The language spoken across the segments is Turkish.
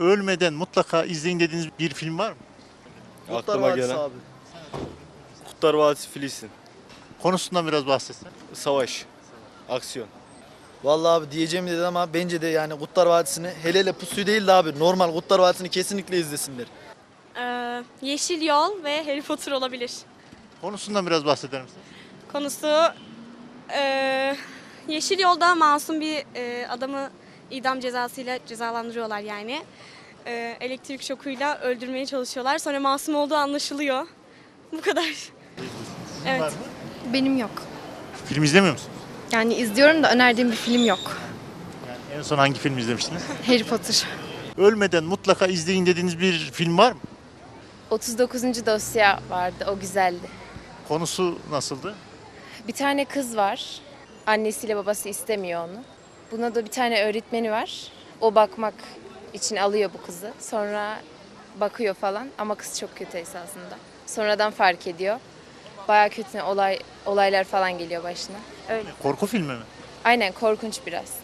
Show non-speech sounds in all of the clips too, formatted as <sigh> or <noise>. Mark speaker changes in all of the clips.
Speaker 1: Ölmeden mutlaka izleyin dediğiniz bir film var mı?
Speaker 2: Aklıma gelen.
Speaker 3: abi.
Speaker 2: Kurtlar Vadisi Filistin.
Speaker 1: Konusundan biraz bahsetsen.
Speaker 2: Savaş. Aksiyon.
Speaker 3: Vallahi abi diyeceğimi dedi ama bence de yani Kutlar Vadisi'ni hele hele pusuyu değil de abi normal Kutlar Vadisi'ni kesinlikle izlesinler.
Speaker 4: Ee, Yeşil Yol ve Harry Potter olabilir.
Speaker 1: Konusundan biraz bahseder misin?
Speaker 4: Konusu ee, Yeşil Yol'da masum bir ee, adamı idam cezasıyla cezalandırıyorlar yani. Ee, elektrik şokuyla öldürmeye çalışıyorlar. Sonra masum olduğu anlaşılıyor. Bu kadar. Evet.
Speaker 1: Var mı?
Speaker 5: Benim yok.
Speaker 1: Film izlemiyor musun?
Speaker 5: Yani izliyorum da önerdiğim bir film yok.
Speaker 1: Yani en son hangi film izlemiştiniz? <laughs>
Speaker 5: Harry Potter.
Speaker 1: Ölmeden mutlaka izleyin dediğiniz bir film var mı?
Speaker 6: 39. dosya vardı, o güzeldi.
Speaker 1: Konusu nasıldı?
Speaker 6: Bir tane kız var, annesiyle babası istemiyor onu. Buna da bir tane öğretmeni var, o bakmak için alıyor bu kızı. Sonra bakıyor falan ama kız çok kötü esasında. Sonradan fark ediyor. Baya kötü olay olaylar falan geliyor başına. Öyle.
Speaker 1: Korku filmi mi?
Speaker 6: Aynen korkunç biraz.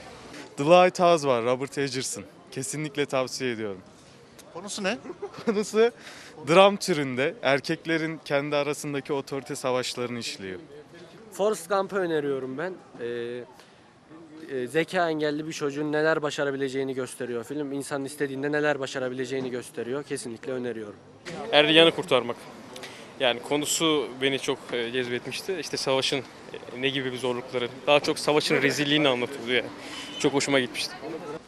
Speaker 7: The Lighthouse var, Robert Edgerton. Kesinlikle tavsiye ediyorum.
Speaker 1: Konusu ne? <laughs>
Speaker 7: Konusu dram türünde erkeklerin kendi arasındaki otorite savaşlarını işliyor.
Speaker 8: Forrest Gump'ı öneriyorum ben. Ee, e, zeka engelli bir çocuğun neler başarabileceğini gösteriyor. Film insanın istediğinde neler başarabileceğini gösteriyor. Kesinlikle öneriyorum.
Speaker 9: Erdoğan'ı kurtarmak. Yani konusu beni çok e, cezbetmişti. İşte savaşın e, ne gibi bir zorlukları, daha çok savaşın rezilliğini anlatıldı yani. Çok hoşuma gitmişti.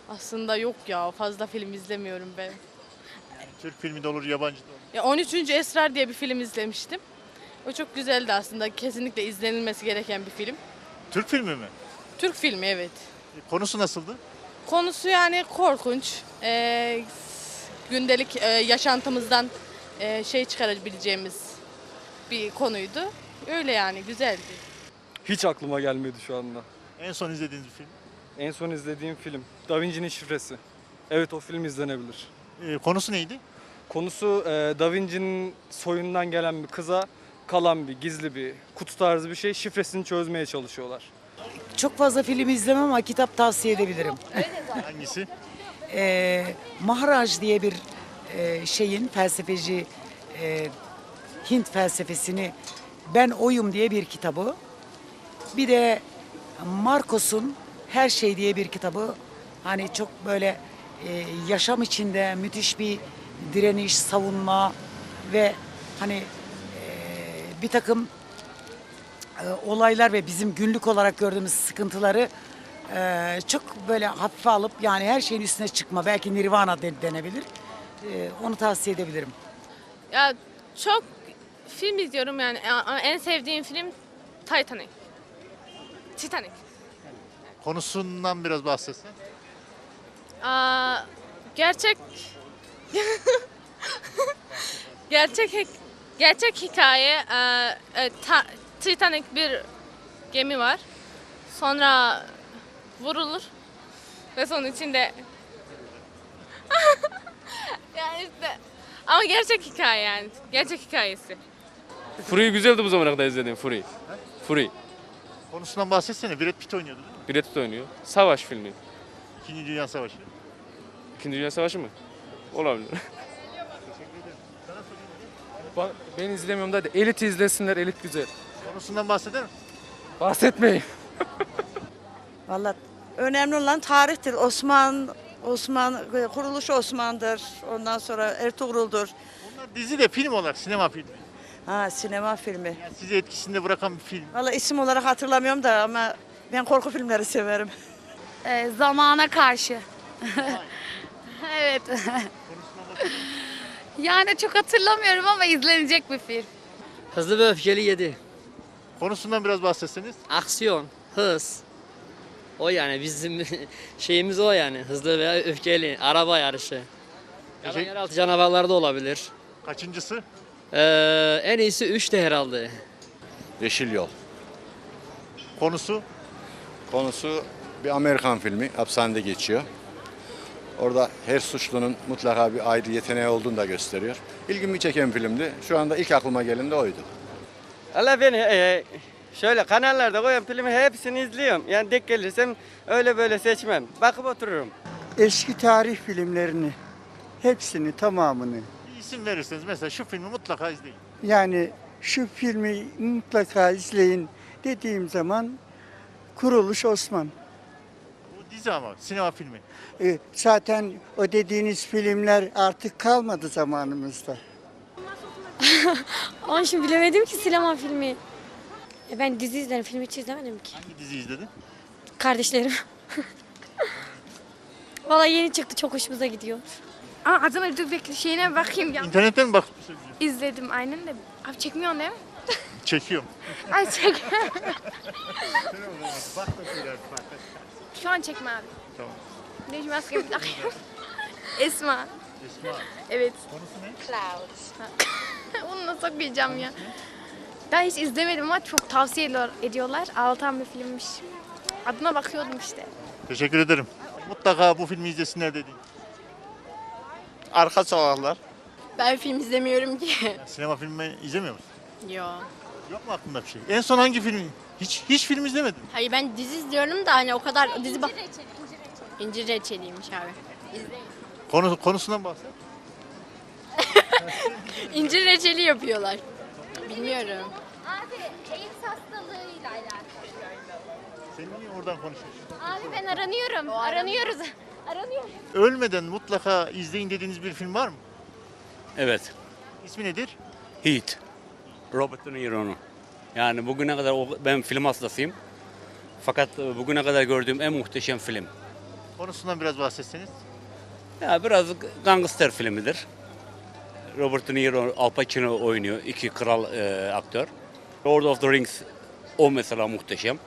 Speaker 10: Aslında yok ya fazla film izlemiyorum ben.
Speaker 1: Türk filmi de olur, yabancı da olur.
Speaker 10: Ya 13. Esrar diye bir film izlemiştim. O çok güzeldi aslında. Kesinlikle izlenilmesi gereken bir film.
Speaker 1: Türk filmi mi?
Speaker 10: Türk filmi evet.
Speaker 1: Konusu nasıldı?
Speaker 10: Konusu yani korkunç. Ee, gündelik e, yaşantımızdan e, şey çıkarabileceğimiz bir konuydu. Öyle yani güzeldi.
Speaker 11: Hiç aklıma gelmedi şu anda.
Speaker 1: En son izlediğiniz bir film.
Speaker 11: En son izlediğim film Da Vinci'nin Şifresi. Evet o film izlenebilir.
Speaker 1: Ee, konusu neydi?
Speaker 11: Konusu e, Da Vinci'nin soyundan gelen bir kıza kalan bir gizli bir kutu tarzı bir şey şifresini çözmeye çalışıyorlar.
Speaker 12: Çok fazla film izlemem ama kitap tavsiye edebilirim.
Speaker 1: Hangisi?
Speaker 12: Ee, Maharaj diye bir e, şeyin felsefeci e, Hint felsefesini Ben Oyum diye bir kitabı. Bir de Marcos'un Her Şey diye bir kitabı. Hani çok böyle e, yaşam içinde müthiş bir direniş, savunma ve hani e, bir takım e, olaylar ve bizim günlük olarak gördüğümüz sıkıntıları e, çok böyle hafife alıp yani her şeyin üstüne çıkma belki nirvana de- denebilir. E, onu tavsiye edebilirim.
Speaker 10: Ya çok film izliyorum yani ama en sevdiğim film Titanic. Titanic.
Speaker 1: Konusundan biraz bahsetsen.
Speaker 10: Aa, gerçek <laughs> gerçek gerçek hikaye e, e, ta- Titanic bir gemi var. Sonra vurulur ve son içinde <laughs> yani işte ama gerçek hikaye yani gerçek hikayesi.
Speaker 9: Fury güzeldi bu zamana kadar izlediğim Fury. Fury.
Speaker 1: Konusundan bahsetsene. Brad Pitt oynuyordu değil mi?
Speaker 9: Brad Pitt oynuyor. Savaş filmi.
Speaker 1: İkinci Dünya Savaşı.
Speaker 9: İkinci Dünya Savaşı mı? Olabilir.
Speaker 11: Ben izlemiyorum da Elit izlesinler, Elit güzel.
Speaker 1: Konusundan bahseder misin?
Speaker 11: Bahsetmeyin. <laughs>
Speaker 12: Vallahi önemli olan tarihtir. Osman Osman kuruluş Osman'dır. Ondan sonra Ertuğrul'dur.
Speaker 1: Bunlar dizi de film olarak sinema filmi.
Speaker 12: Ha sinema filmi.
Speaker 1: Yani sizi etkisinde bırakan bir film.
Speaker 12: Vallahi isim olarak hatırlamıyorum da ama ben korku filmleri severim.
Speaker 5: Ee, zamana karşı. <laughs> evet. yani çok hatırlamıyorum ama izlenecek bir film.
Speaker 8: Hızlı ve Öfkeli 7.
Speaker 1: Konusundan biraz bahsetseniz.
Speaker 8: Aksiyon, hız. O yani bizim <laughs> şeyimiz o yani. Hızlı ve öfkeli. Araba yarışı.
Speaker 1: Peki.
Speaker 8: Yeraltı canavarları da olabilir.
Speaker 1: Kaçıncısı?
Speaker 8: Ee, en iyisi 3 de herhalde.
Speaker 2: Yeşil Yol.
Speaker 1: Konusu.
Speaker 7: Konusu bir Amerikan filmi, hapishanede geçiyor. Orada her suçlunun mutlaka bir ayrı yeteneği olduğunu da gösteriyor. İlgimi çeken filmdi. Şu anda ilk aklıma gelen de oydu.
Speaker 8: Allah beni e, şöyle kanallarda koyan filmi hepsini izliyorum. Yani denk gelirsem öyle böyle seçmem. Bakıp otururum.
Speaker 12: Eski tarih filmlerini
Speaker 13: Hepsini, tamamını.
Speaker 1: Bir isim verirseniz mesela şu filmi mutlaka izleyin.
Speaker 13: Yani şu filmi mutlaka izleyin dediğim zaman Kuruluş Osman.
Speaker 1: Bu dizi ama sinema filmi.
Speaker 13: E, zaten o dediğiniz filmler artık kalmadı zamanımızda. <laughs>
Speaker 4: Onun için bilemedim ki sinema filmi. E, Ben dizi izlerim, film hiç izlemedim ki.
Speaker 1: Hangi dizi izledin?
Speaker 4: Kardeşlerim. <laughs> Vallahi yeni çıktı, çok hoşumuza gidiyor.
Speaker 5: Aa adına dur bekle şeyine bakayım ya.
Speaker 1: İnternetten mi bakıp
Speaker 5: İzledim aynen de. Abi çekmiyorsun değil mi? <laughs>
Speaker 1: çekiyorum.
Speaker 5: Ay çek.
Speaker 1: Bak da söyler, bak.
Speaker 5: Şu an çekme abi.
Speaker 1: Tamam.
Speaker 5: Ne şu maskemi takıyorum. Esma.
Speaker 1: Esma.
Speaker 5: Evet.
Speaker 1: Konusu ne?
Speaker 5: Cloud. <laughs> Onu nasıl okuyacağım ya? Daha hiç izlemedim ama çok tavsiye ediyor- ediyorlar. Ağlatan bir filmmiş. Adına bakıyordum işte.
Speaker 1: Teşekkür ederim. Mutlaka bu filmi izlesinler dediğin.
Speaker 2: Arka sokaklar.
Speaker 5: Ben film izlemiyorum ki.
Speaker 1: Sinema filmi izlemiyor musun?
Speaker 5: Yok.
Speaker 1: Yok mu aklında bir şey? En son hangi filmi? Hiç hiç film izlemedin. mi?
Speaker 5: Hayır ben dizi izliyorum da hani o kadar dizi bak. İncir reçeliymiş abi.
Speaker 1: Konu, konusundan bahset.
Speaker 5: İncir reçeli yapıyorlar. Bilmiyorum.
Speaker 6: Abi AIDS hastalığıyla alakalı.
Speaker 1: Sen niye oradan konuşuyorsun?
Speaker 6: Abi ben aranıyorum. Aranıyoruz. Aranıyoruz.
Speaker 1: Ölmeden mutlaka izleyin dediğiniz bir film var mı?
Speaker 14: Evet.
Speaker 1: İsmi nedir?
Speaker 14: Heat. Robert De Niro'nun. Yani bugüne kadar o- ben film hastasıyım. Fakat e, bugüne kadar gördüğüm en muhteşem film.
Speaker 1: Konusundan biraz bahsetseniz.
Speaker 14: Ya biraz gangster filmidir. Robert De Niro, Al Pacino oynuyor. iki kral e, aktör. Lord of the Rings o mesela muhteşem.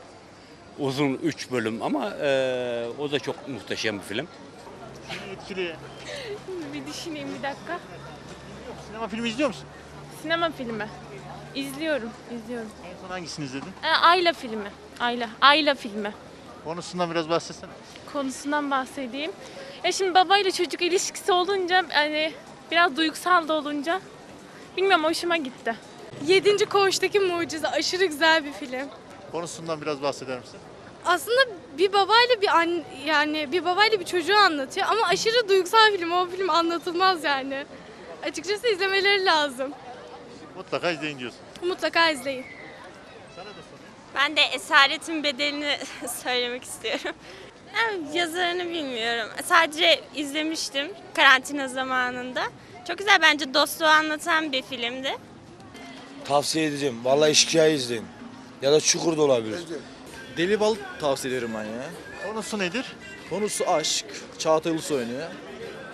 Speaker 14: Uzun 3 bölüm ama e, o da çok muhteşem bir film.
Speaker 1: Seni etkili.
Speaker 10: Bir düşüneyim bir dakika.
Speaker 1: Sinema filmi izliyor musun?
Speaker 10: Sinema filmi. İzliyorum, izliyorum.
Speaker 1: En son hangisini izledin?
Speaker 10: E, Ayla filmi. Ayla. Ayla filmi.
Speaker 1: Konusundan biraz bahsetsene.
Speaker 10: Konusundan bahsedeyim. Ya şimdi babayla çocuk ilişkisi olunca hani biraz duygusal da olunca bilmiyorum hoşuma gitti. Yedinci Koğuş'taki Mucize aşırı güzel bir film.
Speaker 1: Konusundan biraz bahseder misin?
Speaker 10: Aslında bir babayla bir an yani bir babayla bir çocuğu anlatıyor ama aşırı duygusal film. O film anlatılmaz yani. Açıkçası izlemeleri lazım.
Speaker 1: Mutlaka izleyin diyorsun.
Speaker 10: Mutlaka izleyin.
Speaker 1: Sana da sorayım.
Speaker 4: Ben de Esaretin Bedelini <laughs> söylemek istiyorum. Yani yazarını bilmiyorum. Sadece izlemiştim karantina zamanında. Çok güzel bence dostluğu anlatan bir filmdi.
Speaker 2: Tavsiye edeceğim. Vallahi Eşkıya'yı izleyin. Ya da Çukur da olabilir.
Speaker 3: Deli Bal tavsiye ederim ben ya.
Speaker 1: Konusu nedir?
Speaker 3: Konusu aşk. Çağatay Ulusoy oynuyor.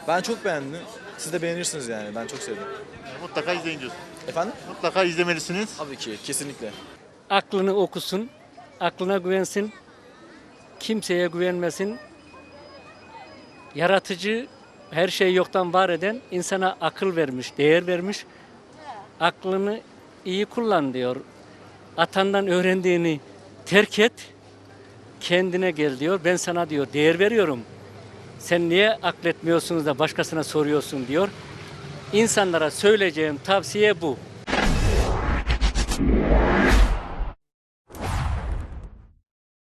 Speaker 3: Ben çok beğendim. Siz de beğenirsiniz yani. Ben çok sevdim.
Speaker 1: Mutlaka izleyin diyorsun.
Speaker 3: Efendim?
Speaker 1: Mutlaka izlemelisiniz.
Speaker 3: Tabii ki. Kesinlikle.
Speaker 8: Aklını okusun, aklına güvensin, kimseye güvenmesin. Yaratıcı, her şeyi yoktan var eden insana akıl vermiş, değer vermiş. Aklını iyi kullan diyor. Atandan öğrendiğini terk et, kendine gel diyor. Ben sana diyor değer veriyorum. Sen niye akletmiyorsunuz da başkasına soruyorsun diyor. İnsanlara söyleyeceğim tavsiye bu.